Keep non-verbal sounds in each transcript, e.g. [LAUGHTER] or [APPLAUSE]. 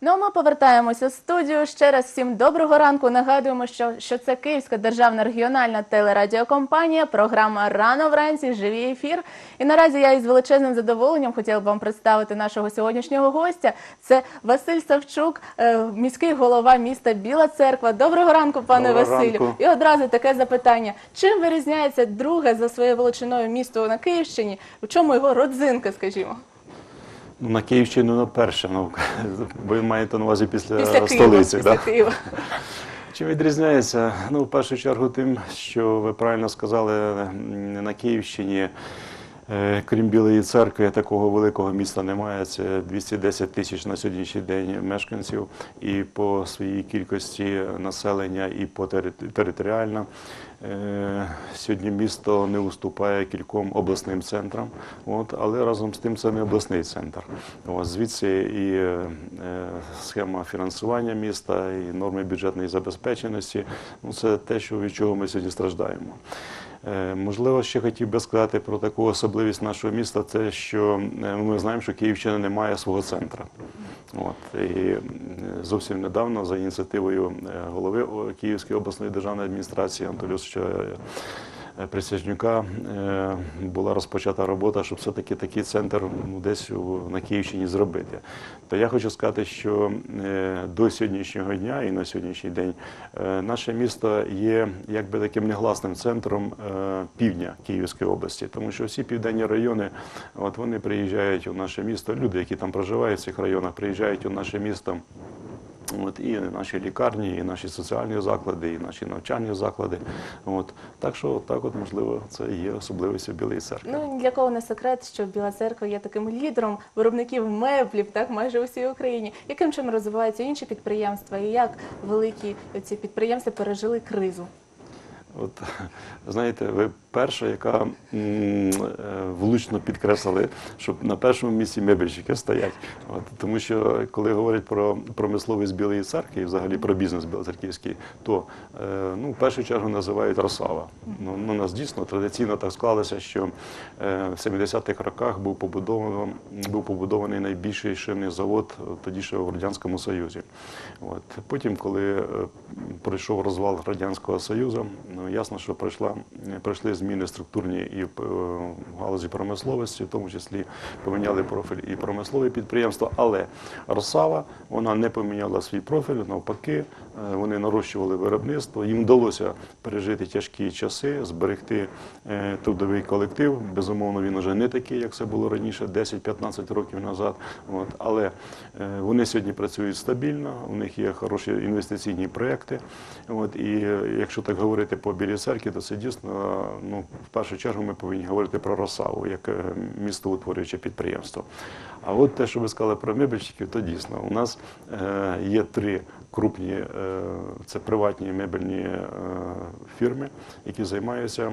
Ну а ми повертаємося в студію. Ще раз всім доброго ранку. Нагадуємо, що, що це Київська державна регіональна телерадіокомпанія, програма Рано вранці, живий ефір. І наразі я із величезним задоволенням хотіла б вам представити нашого сьогоднішнього гостя. Це Василь Савчук, е, міський голова міста Біла Церква. Доброго ранку, пане Доброго Василю. ранку. І одразу таке запитання: чим вирізняється друге за своєю величиною місто на Київщині? В чому його родзинка, скажімо? Ну, на Київщину на перше, ну, ви маєте на увазі після, Після Києва, столиці. після да? Києва. Чи відрізняється? Ну, в першу чергу тим, що ви правильно сказали, на Київщині, е, крім Білої церкви, такого великого міста немає. Це 210 тисяч на сьогоднішній день мешканців, і по своїй кількості населення, і по тери- територіально. Е, Сьогодні місто не уступає кільком обласним центрам, от, але разом з тим це не обласний центр. От, звідси і е, схема фінансування міста, і норми бюджетної забезпеченості. Ну, це те, що, від чого ми сьогодні страждаємо. Е, Можливо, ще хотів би сказати про таку особливість нашого міста, це що е, ми знаємо, що Київщина не має свого центру. От, і зовсім недавно за ініціативою е, голови Київської обласної державної адміністрації Антолюсовича е, Присяжнюка е, була розпочата робота, щоб все-таки такий центр ну, десь на Київщині зробити. То я хочу сказати, що е, до сьогоднішнього дня і на сьогоднішній день е, наше місто є якби таким негласним центром е, півдня Київської області, тому що всі південні райони, от вони приїжджають у наше місто. Люди, які там проживають в цих районах, приїжджають у наше місто. От, і наші лікарні, і наші соціальні заклади, і наші навчальні заклади. От. Так що так от, можливо, це є особливістю Білої церкви. Ну для кого не секрет, що Біла церква є таким лідером виробників меблів, так майже у всій Україні. Яким чином розвиваються інші підприємства, і як великі ці підприємства пережили кризу? От знаєте, ви перша, яка е, влучно підкреслили, що на першому місці мебельщики стоять. От, тому що коли говорять про промисловість Білої церкви і взагалі про бізнес білоцерківський, то е, ну, в першу чергу називають Росава. Ну, ну, нас дійсно традиційно так склалося, що е, в 70-х роках був побудований, був побудований найбільший шинний завод тоді ще в Радянському Союзі. От. Потім, коли е, пройшов розвал Радянського Союзу, ну, ясно, що пройшла, пройшли зміни структурні і в е, галузі промисловості, в тому числі поміняли профіль і промислові підприємства, але Росава вона не поміняла свій профіль, навпаки, е, вони нарощували виробництво. Їм вдалося пережити тяжкі часи, зберегти е, трудовий колектив. Безумовно, він вже не такий, як це було раніше, 10-15 років назад. От. Але вони сьогодні працюють стабільно, у них є хороші інвестиційні проекти. От. І якщо так говорити по Білій церкві, то це дійсно, ну, в першу чергу ми повинні говорити про Росаву як е, містоутворююче підприємство. А от те, що ви сказали про мебельщиків, то дійсно у нас е, є три крупні, е, це приватні мебельні фірми, які займаються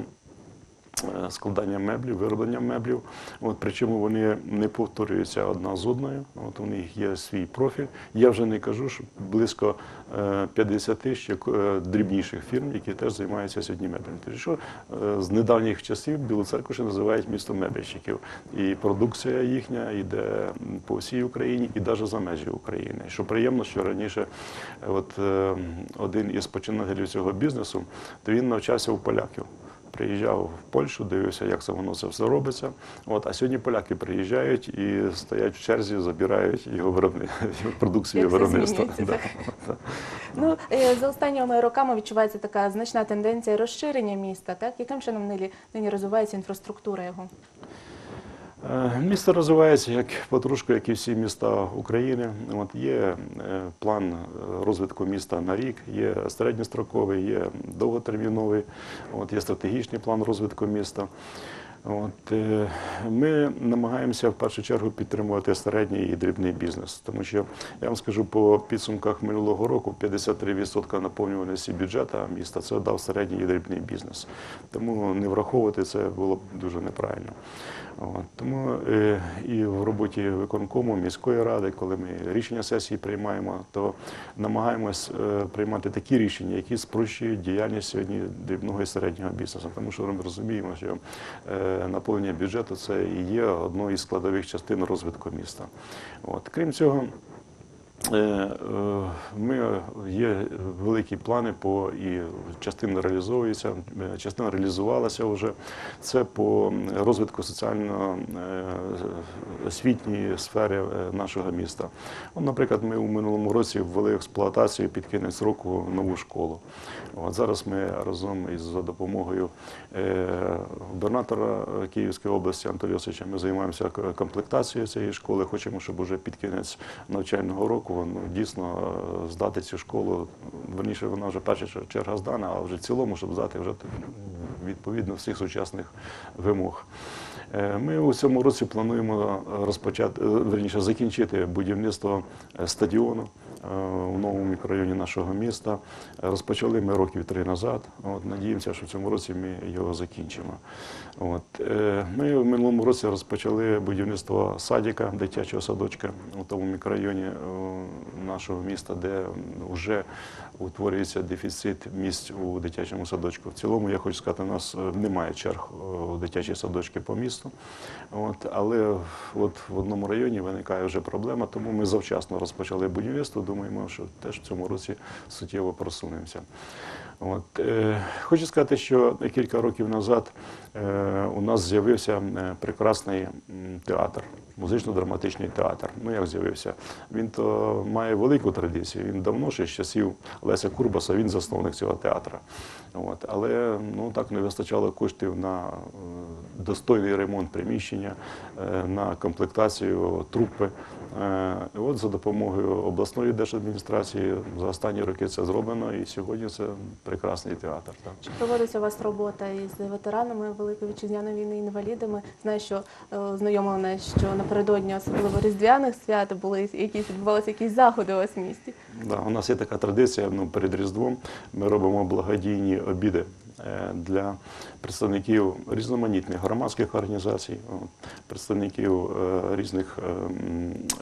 е, складанням меблів, виробленням меблів. От, причому вони не повторюються одна з одною. От, у них є свій профіль. Я вже не кажу, що близько е, 50 ще е, дрібніших фірм, які теж займаються сьогодні меблями. Тобто, що е, з недавніх часів Білу ще називають містом мебельщиків. І продукція їхня йде по всій Україні і навіть за межі України. Що приємно, що раніше е, от, е, один із починателів цього бізнесу, то він навчався у поляків приїжджав в Польщу, дивився, як це воно це все робиться. От, а сьогодні поляки приїжджають і стоять в черзі, забирають його виробни... [LAUGHS] продукцію Як виробництва. Да. Ну е, за останніми роками відчувається така значна тенденція розширення міста. Так яким чином нині розвивається інфраструктура його? Е, Місто розвивається як потрошку, як і всі міста України. От є е, план е, розвитку міста на рік, є середньостроковий, є довготерміновий, от є стратегічний план розвитку міста. От, е, ми намагаємося в першу чергу підтримувати середній і дрібний бізнес, тому що я вам скажу по підсумках минулого року 53% наповнюваності бюджету міста це дав середній і дрібний бізнес. Тому не враховувати це було б дуже неправильно. От, тому е, і в роботі виконкому міської ради, коли ми рішення сесії приймаємо, то намагаємось е, приймати такі рішення, які спрощують діяльність сьогодні дрібного і середнього бізнесу. Тому що ми розуміємо, що наповнення бюджету це і є одною із складових частин розвитку міста. От. Крім цього, Ми є великі плани по і частина реалізовується, е, частина реалізувалася вже. Це по розвитку соціально е, освітньої сфери е, нашого міста. Наприклад, ми у минулому році ввели експлуатацію під кінець року нову школу. От зараз ми разом із за допомогою е, губернатора Київської області Анатолія Йосича ми займаємося комплектацією цієї школи. Хочемо, щоб уже під кінець навчального року ну, дійсно е, здати цю школу. Верніше, вона вже перша черга здана, а вже в цілому, щоб здати вже відповідно всіх сучасних вимог. Е, Ми у цьому році плануємо розпочати, е, верніше, закінчити будівництво стадіону у новому мікрорайоні нашого міста. Е, Розпочали ми років три назад. От, надіємося, що в цьому році ми його закінчимо. От, е, ми в минулому році розпочали будівництво садика, дитячого садочка у тому мікрорайоні е, нашого міста, де вже утворюється дефіцит місць у дитячому садочку. В цілому, я хочу сказати, у нас е, немає черг е, у дитячі садочки по місту. От, але от в одному районі виникає вже проблема, тому ми завчасно розпочали будівництво. Думаємо, що теж в цьому році суттєво просунемося. От, е, хочу сказати, що кілька років назад е, у нас з'явився е, прекрасний театр, музично-драматичний театр. Ну як з'явився? Він то має велику традицію. Він давно ще з часів Леся Курбаса, він засновник цього театру. От, але ну, так не вистачало коштів на достойний ремонт приміщення, на комплектацію трупи. Е, і От за допомогою обласної держадміністрації за останні роки це зроблено, і сьогодні це прекрасний театр. Так. Чи проводиться у вас робота із ветеранами Великої вітчизняної війни, інвалідами? Знаю, що е, знайомо мене, що напередодні особливо різдвяних свят були якісь відбувалися якісь заходи у вас в місті. Да, у нас є така традиція. Ну, перед Різдвом ми робимо благодійні обіди для представників різноманітних громадських організацій, представників е, різних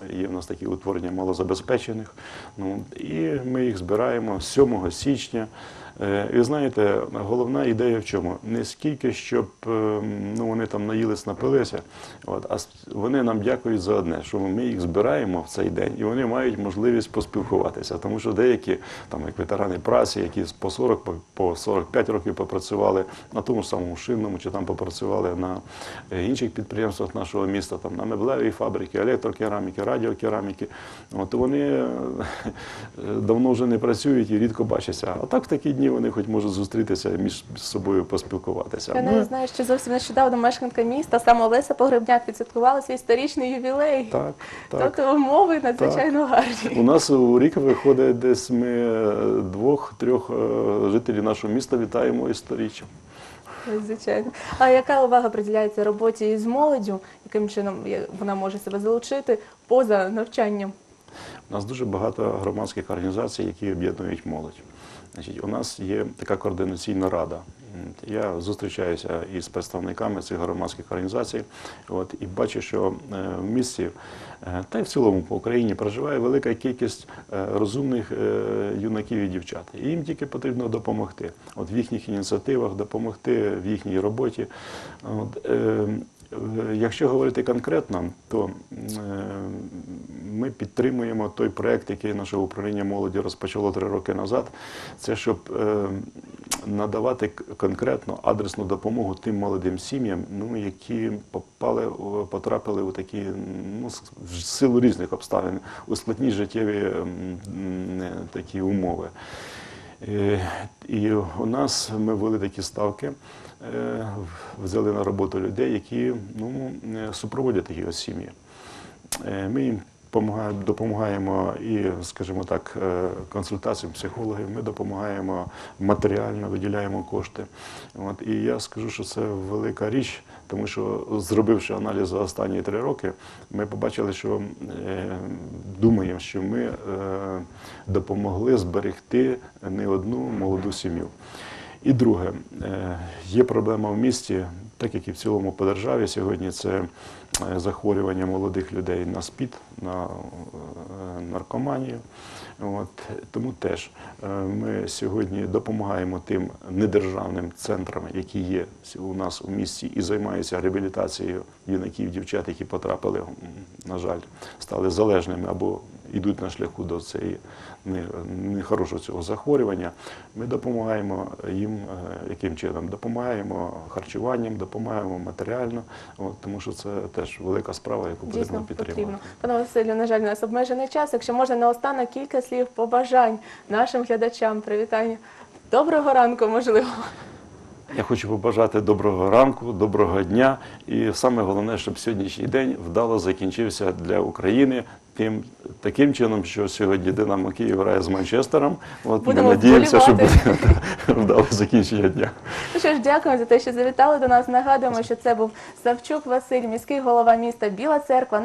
е, є в нас такі утворення малозабезпечених. Ну, і ми їх збираємо 7 січня. Е, І знаєте, головна ідея в чому? Не скільки, щоб е, ну, вони там наїлись, напилися, от, а вони нам дякують за одне, що ми їх збираємо в цей день, і вони мають можливість поспілкуватися. Тому що деякі, там, як ветерани праці, які по 40, по- по 45 років попрацювали на тому самому шинному, чи там попрацювали на е, інших підприємствах нашого міста, там на меблевій фабрики, електрокераміки, радіокераміки. От вони е, давно вже не працюють і рідко бачаться. А так в такі дні вони хоч можуть зустрітися між собою поспілкуватися. Я Ну, не знаю, що зовсім нещодавно мешканка міста, саме Олеся Погребняк, відсвяткувала свій сторічний ювілей. так, так. Тобто умови надзвичайно гарні. У нас у рік виходить десь ми е, двох-трьох е, жителів нашого міста вітаємо із сторіччям. Звичайно. А яка увага приділяється роботі з молоддю? Яким чином вона може себе залучити поза навчанням? У нас дуже багато громадських організацій, які об'єднують молодь. Значить, у нас є така координаційна рада. Я зустрічаюся із представниками цих громадських організацій, от, і бачу, що е, в місті е, та й в цілому по Україні проживає велика кількість е, розумних юнаків і дівчат. І їм тільки потрібно допомогти. От в їхніх ініціативах, допомогти в їхній роботі. От, Якщо говорити конкретно, то ми підтримуємо той проект, який наше управління молоді розпочало три роки назад. Це щоб е, надавати конкретно адресну допомогу тим молодим сім'ям, ну які попали, потрапили у такі ну, в силу різних обставин у складні життєві м, м, е, такі умови. Е, І у нас ми ввели такі ставки, взяли на роботу людей, які ну, супроводять такі сім'ї. Ми їм допомагаємо і, скажімо так, е, консультаціям психологів, ми допомагаємо матеріально, виділяємо кошти. От, і я скажу, що це велика річ, тому що зробивши аналіз за останні три роки, ми побачили, що е, думаємо, що ми е, допомогли зберегти не одну молоду сім'ю. І друге, е, є проблема в місті, так як і в цілому по державі сьогодні, це е, захворювання молодих людей на СПІД, на е, наркоманію. От, тому теж ми сьогодні допомагаємо тим недержавним центрам, які є у нас у місті і займаються реабілітацією юнаків, дівчат, які потрапили, на жаль, стали залежними або йдуть на шляху до цієї нехорошого цього захворювання. Ми допомагаємо їм е, яким чином? Допомагаємо харчуванням, допомагаємо матеріально, от, тому що це теж велика справа, яку потрібно Дійсно підтримувати. потрібно. Пане Василю, на жаль, у нас обмежений час. Якщо можна наостанок кілька слів побажань нашим глядачам, привітання. Доброго ранку, можливо. Я хочу побажати доброго ранку, доброго дня, і саме головне, щоб сьогоднішній день вдало закінчився для України. Тим таким чином, що сьогодні Динамо Київ грає з Манчестером. От Будемо ми надіємося, що буде [LAUGHS] вдале закінчення дня. Ну що ж, дякуємо за те, що завітали до нас. Нагадуємо, що це був Савчук Василь, міський голова міста Біла Церква.